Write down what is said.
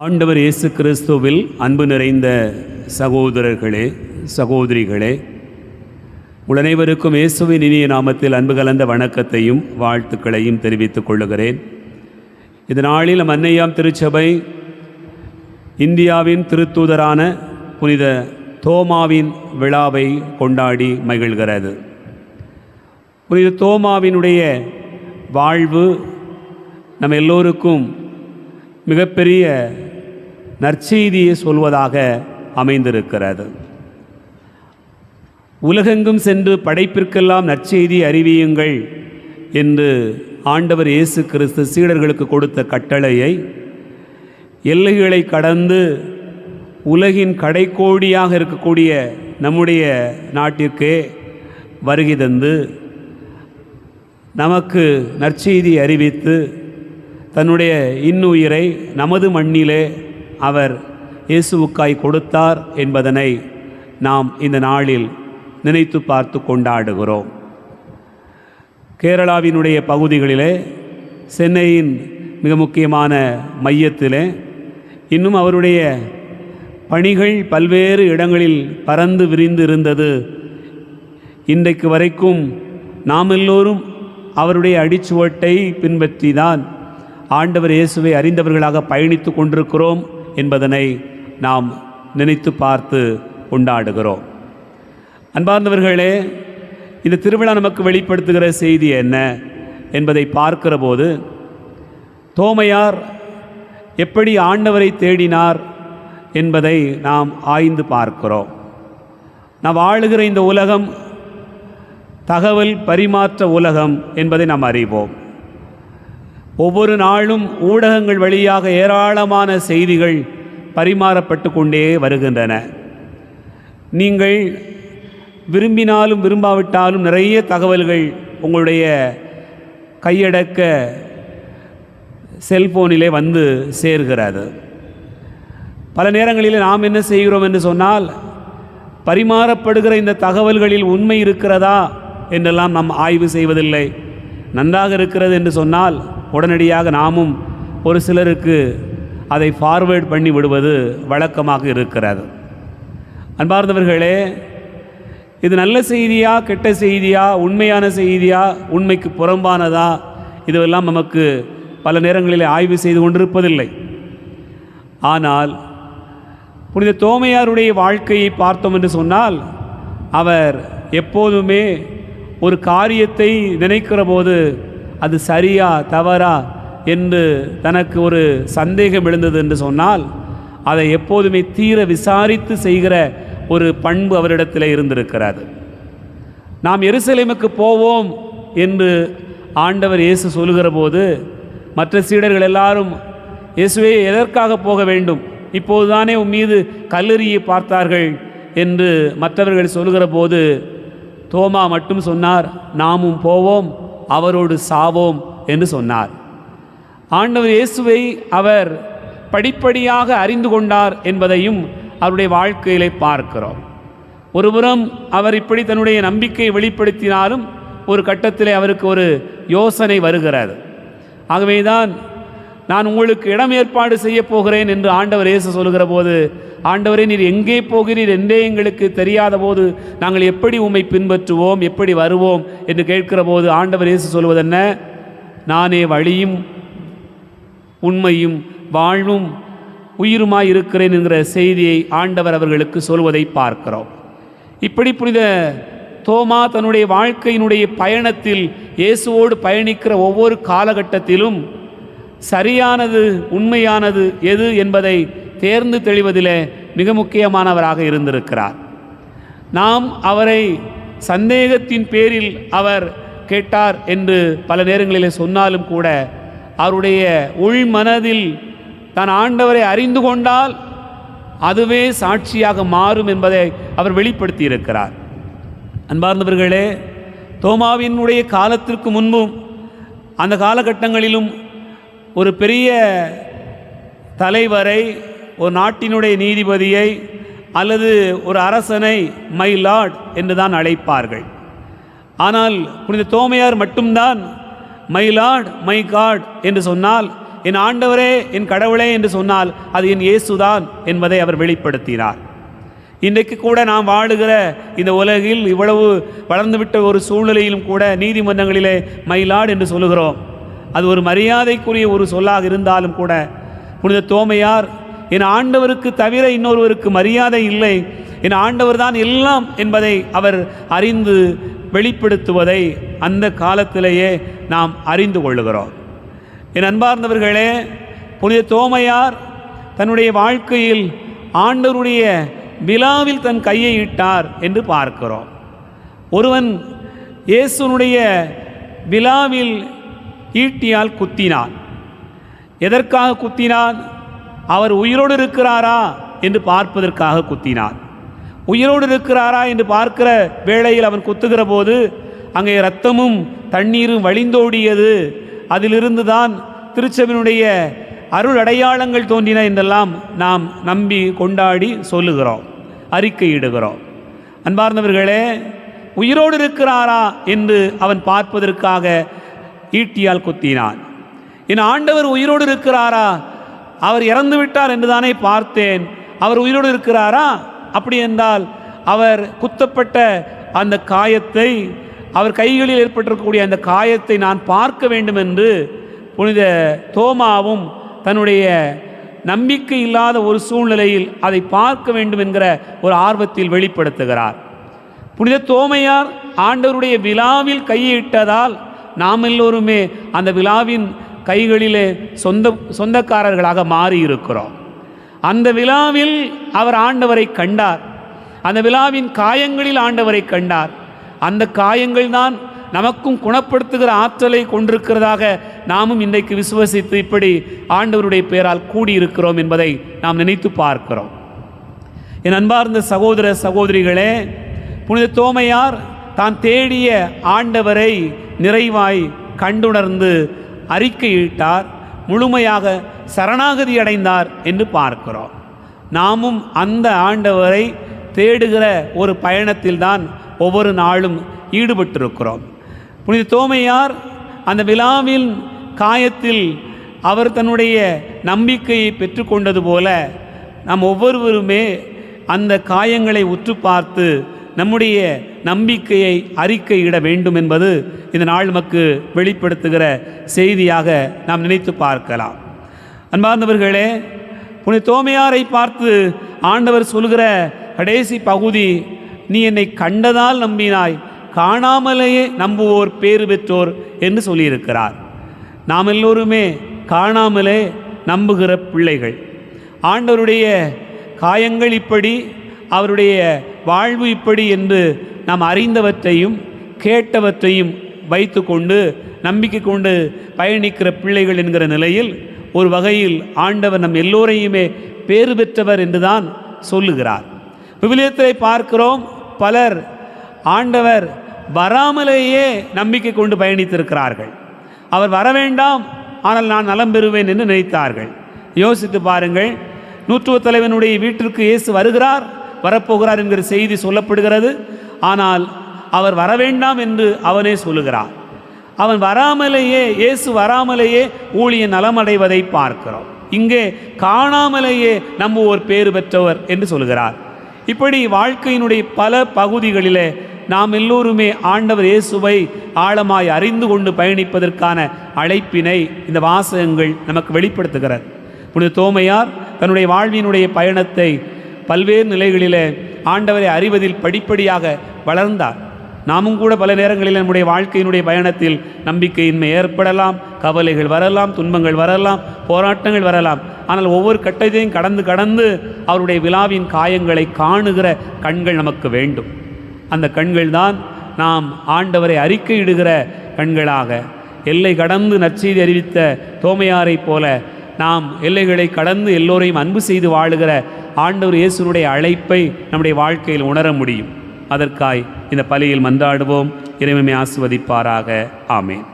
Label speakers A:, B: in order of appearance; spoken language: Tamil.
A: ஆண்டவர் இயேசு கிறிஸ்துவில் அன்பு நிறைந்த சகோதரர்களே சகோதரிகளே உடனைவருக்கும் இயேசுவின் இனிய நாமத்தில் அன்பு கலந்த வணக்கத்தையும் வாழ்த்துக்களையும் தெரிவித்துக் கொள்ளுகிறேன். இதனாளில் நாளில் நம் அன்னையாம் திருச்சபை இந்தியாவின் திருத்தூதரான புனித தோமாவின் விழாவை கொண்டாடி மகிழ்கிறது. புனித தோமாவினுடைய வாழ்வு நம் எல்லோருக்கும் மிகப்பெரிய நற்செய்தியை சொல்வதாக அமைந்திருக்கிறது. உலகெங்கும் சென்று படைப்பிற்கெல்லாம் நற்செய்தி அறிவியுங்கள் என்று ஆண்டவர் இயேசு கிறிஸ்து சீடர்களுக்கு கொடுத்த கட்டளையை எல்லைகளை கடந்து உலகின் கடைக்கோடியாக இருக்கக்கூடிய நம்முடைய நாட்டிற்கே வருகை தந்து நமக்கு நற்செய்தி அறிவித்து தன்னுடைய இன்னுயிரை நமது மண்ணிலே அவர் இயேசுவுக்காய் கொடுத்தார் என்பதனை நாம் இந்த நாளில் நினைத்து பார்த்து கொண்டாடுகிறோம். கேரளாவினுடைய பகுதிகளிலே சென்னையின் மிக முக்கியமான மையத்திலே இன்னும் அவருடைய பணிகள் பல்வேறு இடங்களில் பறந்து விரிந்து இருந்தது இன்றைக்கு வரைக்கும் நாம் எல்லோரும் அவருடைய அடிச்சுவட்டை பின்பற்றி தான் ஆண்டவர் இயேசுவை அறிந்தவர்களாக பயணித்து கொண்டிருக்கிறோம். என்பதனை நாம் நினைத்து பார்த்து கொண்டாடுகிறோம் அன்பார்ந்தவர்களே இந்த திருவிழா நமக்கு வெளிப்படுத்துகிற செய்தி என்ன என்பதை பார்க்கிற போது தோமையார் எப்படி ஆண்டவரை தேடினார் என்பதை நாம் ஆய்ந்து பார்க்கிறோம். நாம் வாழுகிற இந்த உலகம் தகவல் பரிமாற்ற உலகம் என்பதை நாம் அறிவோம். ஒவ்வொரு நாளும் ஊடகங்கள் வழியாக ஏராளமான செய்திகள் பரிமாறப்பட்டு கொண்டே வருகின்றன. நீங்கள் விரும்பினாலும் விரும்பாவிட்டாலும் நிறைய தகவல்கள் உங்களுடைய கையடக்க செல்போனிலே வந்து சேர்கிறது. பல நேரங்களில் நாம் என்ன செய்கிறோம் என்று சொன்னால் பரிமாறப்படுகிற இந்த தகவல்களில் உண்மை இருக்கிறதா என்றெல்லாம் நாம் ஆய்வு செய்வதில்லை. நன்றாக இருக்கிறது என்று சொன்னால் உடனடியாக நாமும் ஒரு சிலருக்கு அதை ஃபார்வேர்ட் பண்ணி விடுவது வழக்கமாக இருக்கிறது. அன்பார்ந்தவர்களே இது நல்ல செய்தியா கெட்ட செய்தியா உண்மையான செய்தியா உண்மைக்கு புறம்பானதா இதுவெல்லாம் நமக்கு பல நேரங்களில் ஆய்வு செய்து கொண்டிருப்பதில்லை. ஆனால் புனித தோமையாருடைய வாழ்க்கையை பார்த்தோம் என்று சொன்னால் அவர் எப்போதுமே ஒரு காரியத்தை நினைக்கிற போது அது சரியா தவறா என்று தனக்கு ஒரு சந்தேகம் எழுந்தது என்று சொன்னால் அதை எப்போதுமே தீர விசாரித்து செய்கிற ஒரு பண்பு அவரிடத்தில் இருந்திருக்கிறது. நாம் எருசலேமுக்கு போவோம் என்று ஆண்டவர் இயேசு சொல்லுகிற போது மற்ற சீடர்கள் எல்லாரும் இயேசுவே எதற்காக போக வேண்டும்? இப்போதுதானே உன் மீது கல்லறியை பார்த்தார்கள் என்று மற்றவர்கள் சொல்லுகிற போது தோமா மட்டும் சொன்னார் நாமும் போவோம் அவரோடு சாவோம் என்று சொன்னார். ஆண்டவர் இயேசுவை அவர் படிப்படியாக அறிந்து கொண்டார் என்பதையும் அவருடைய வாழ்க்கையிலே பார்க்கிறோம். ஒருபுறம் அவர் இப்படி தன்னுடைய நம்பிக்கையை வெளிப்படுத்தினாலும் ஒரு கட்டத்திலே அவருக்கு ஒரு யோசனை வருகிறது. ஆகவேதான் நான் உங்களுக்கு இடம் ஏற்பாடு செய்ய போகிறேன் என்று ஆண்டவர் இயேசு சொல்கிற போது ஆண்டவரே நீர் எங்கே போகிறீர் என்றே எங்களுக்கு தெரியாத போது நாங்கள் எப்படி உம்மை பின்பற்றுவோம் எப்படி வருவோம்? என்று கேட்கிற போது ஆண்டவர் இயேசு சொல்வதென்ன நானே வழியும் உண்மையும் வாழ்வும் உயிருமாய் இருக்கிறேன் என்கிற செய்தியை ஆண்டவர் அவர்களுக்கு சொல்வதை பார்க்கிறோம். இப்படி புனித தோமா தன்னுடைய வாழ்க்கையினுடைய பயணத்தில் இயேசுவோடு பயணிக்கிற ஒவ்வொரு காலகட்டத்திலும் சரியானது உண்மையானது எது என்பதை தேர்ந்து தெளிவதிலே மிக முக்கியமானவராக இருந்திருக்கிறார். நாம் அவரை சந்தேகத்தின் பேரில் அவர் கேட்டார் என்று பல நேரங்களிலே சொன்னாலும் கூட அவருடைய உள் மனதில் தான் ஆண்டவரை அறிந்து கொண்டால் அதுவே சாட்சியாக மாறும் என்பதை அவர் வெளிப்படுத்தி இருக்கிறார் அன்பார்ந்தவர்களே தோமாவினுடைய காலத்திற்கு முன்பும் அந்த காலகட்டங்களிலும் ஒரு பெரிய தலைவரை ஒரு நாட்டினுடைய நீதிபதியை அல்லது ஒரு அரசனை மை லார்ட் என்று தான் அழைப்பார்கள். ஆனால் புனித தோமையார் மட்டும்தான் மை லார்ட் மை காட் என்று சொன்னால் என் ஆண்டவரே என் கடவுளே என்று சொன்னால் அது என் இயேசுதான் என்பதை அவர் வெளிப்படுத்தினார். இன்றைக்கு கூட நாம் வாழுகிற இந்த உலகில் இவ்வளவு வளர்ந்துவிட்ட ஒரு சூழ்நிலையிலும் கூட நீதிமன்றங்களிலே மயிலாடு என்று சொல்லுகிறோம். அது ஒரு மரியாதைக்குரிய ஒரு சொல்லாக இருந்தாலும் கூட புனித தோமையார் என் ஆண்டவருக்கு தவிர இன்னொருவருக்கு மரியாதை இல்லை என் ஆண்டவர் தான் எல்லாம் என்பதை அவர் அறிந்து வெளிப்படுத்துவதை அந்த காலத்திலேயே நாம் அறிந்து கொள்ளுகிறோம். என் அன்பார்ந்தவர்களே புனித தோமையார் தன்னுடைய வாழ்க்கையில் ஆண்டவருடைய விழாவில் தன் கையை இட்டார் என்று பார்க்கிறோம். ஒருவன் இயேசுனுடைய விழாவில் ஈட்டியால் குத்தினான். எதற்காக குத்தினான்? அவர் உயிரோடு இருக்கிறாரா? என்று பார்ப்பதற்காக குத்தினான். உயிரோடு இருக்கிறாரா? என்று பார்க்கிற வேளையில் அவன் குத்துகிற போது அங்கே இரத்தமும் தண்ணீரும் வழிந்தோடியது. அதிலிருந்து தான் திருச்செவினுடைய அருள் அடையாளங்கள் தோன்றின என்றெல்லாம் நாம் நம்பி கொண்டாடி சொல்லுகிறோம் அறிக்கையிடுகிறோம். அன்பார்ந்தவர்களே உயிரோடு இருக்கிறாரா? என்று அவன் பார்ப்பதற்காக ஈட்டியால் குத்தினான். என் ஆண்டவர் உயிரோடு இருக்கிறாரா? அவர் இறந்து விட்டார் என்று தானே பார்த்தேன். அவர் உயிரோடு இருக்கிறாரா? அப்படி என்றால் அவர் குத்தப்பட்ட அந்த காயத்தை அவர் கைகளில் ஏற்பட்டிருக்கக்கூடிய அந்த காயத்தை நான் பார்க்க வேண்டும் என்று புனித தோமாவும் தன்னுடைய நம்பிக்கை இல்லாத ஒரு சூழ்நிலையில் அதை பார்க்க வேண்டும் என்கிற ஒரு ஆர்வத்தில் வெளிப்படுத்துகிறார். புனித தோமையார் ஆண்டவருடைய விழாவில் கையிட்டதால் நாம் எல்லோருமே அந்த விழாவின் கைகளிலே சொந்த சொந்தக்காரர்களாக மாறி இருக்கிறோம் அந்த விழாவில் அவர் ஆண்டவரை கண்டார். அந்த விழாவின் காயங்களில் ஆண்டவரை கண்டார். அந்த காயங்கள் தான் நமக்கும் குணப்படுத்துகிற ஆற்றலை கொண்டிருக்கிறதாக நாமும் இன்றைக்கு விசுவசித்து இப்படி ஆண்டவருடைய பெயரால் கூடியிருக்கிறோம் என்பதை நாம் நினைத்து பார்க்கிறோம். என் அன்பார்ந்த சகோதர சகோதரிகளே புனித தோமையார் தான் தேடிய ஆண்டவரை நிறைவாய் கண்டுணர்ந்து அறிக்கையிட்டார் முழுமையாக சரணாகதி அடைந்தார் என்று பார்க்கிறோம். நாமும் அந்த ஆண்டவரை தேடுகிற ஒரு பயணத்தில்தான் ஒவ்வொரு நாளும் ஈடுபட்டிருக்கிறோம். புனித தோமையார் அந்த விழாவின் காயத்தில் அவர் தன்னுடைய நம்பிக்கையை பெற்றுக்கொண்டது போல நாம் ஒவ்வொருவருமே அந்த காயங்களை உற்று பார்த்து நம்முடைய நம்பிக்கையை அறிக்கையிட வேண்டும் என்பது இந்த நாள் நமக்கு வெளிப்படுத்துகிற செய்தியாக நாம் நினைத்து பார்க்கலாம். அன்பார்ந்தவர்களே புனித தோமையாரை பார்த்து ஆண்டவர் சொல்கிற கடைசி பகுதி நீ என்னை கண்டதால் நம்பினாய் காணாமலேயே நம்புவோர் பேறு பெற்றோர் என்று சொல்லியிருக்கிறார். நாம் எல்லோருமே காணாமலே நம்புகிற பிள்ளைகள். ஆண்டவருடைய காயங்கள் இப்படி அவருடைய வாழ்வு இப்படி என்று நாம் அறிந்தவற்றையும் கேட்டவற்றையும் வைத்துக்கொண்டு நம்பிக்கை கொண்டு பயணிக்கிற பிள்ளைகள் என்கிற நிலையில் ஒரு வகையில் ஆண்டவர் நம் எல்லோரையுமே பேறு பெற்றவர் என்றுதான் சொல்லுகிறார். விவிலியத்தை பார்க்கிறோம் பலர் ஆண்டவர் வராமலேயே நம்பிக்கை கொண்டு பயணித்திருக்கிறார்கள். அவர் வர வேண்டாம் ஆனால் நான் நலம் பெறுவேன் என்று நினைத்தார்கள். யோசித்து பாருங்கள் நூற்றுவ தலைவனுடைய வீட்டிற்கு இயேசு வருகிறார் வரப்போகிறார் என்கிற செய்தி சொல்லப்படுகிறது. ஆனால் அவர் வரவேண்டாம் என்று அவனே சொல்லுகிறார் அவன் வராமலேயே இயேசு வராமலேயே ஊழியன் நலமடைவதை பார்க்கிறோம். இங்கே காணாமலேயே நம்ம ஒரு பேறு பெற்றவர் என்று சொல்கிறார் இப்படி வாழ்க்கையினுடைய பல பகுதிகளிலே நாம் எல்லோருமே ஆண்டவர் இயேசுவை ஆழமாய் அறிந்து கொண்டு பயணிப்பதற்கான அழைப்பினை இந்த வாசகங்கள் நமக்கு வெளிப்படுத்துகிறது. புனித தோமையார் தன்னுடைய வாழ்வினுடைய பயணத்தை பல்வேறு நிலைகளிலே ஆண்டவரை அறிவதில் படிப்படியாக வளர்ந்தார். நாமும் கூட பல நேரங்களில் நம்முடைய வாழ்க்கையினுடைய பயணத்தில் நம்பிக்கையின்மை ஏற்படலாம் கவலைகள் வரலாம் துன்பங்கள் வரலாம் போராட்டங்கள் வரலாம். ஆனால் ஒவ்வொரு கட்டத்தையும் கடந்து கடந்து அவருடைய விழாவின் காயங்களை காணுகிற கண்கள் நமக்கு வேண்டும். அந்த கண்கள் தான் நாம் ஆண்டவரை அறிக்கையிடுகிற கண்களாக. எல்லை கடந்து நற்செய்தி அறிவித்த தோமையாரைப் போல நாம் எல்லைகளை கடந்து எல்லோரையும் அன்பு செய்து வாழுகிற ஆண்டவர் இயேசுனுடைய அழைப்பை நம்முடைய வாழ்க்கையில் உணர முடியும். அதற்காய் இந்த பலியில் மன்றாடுவோம். இறைமையை ஆசிர்வதிப்பாராக. ஆமேன்.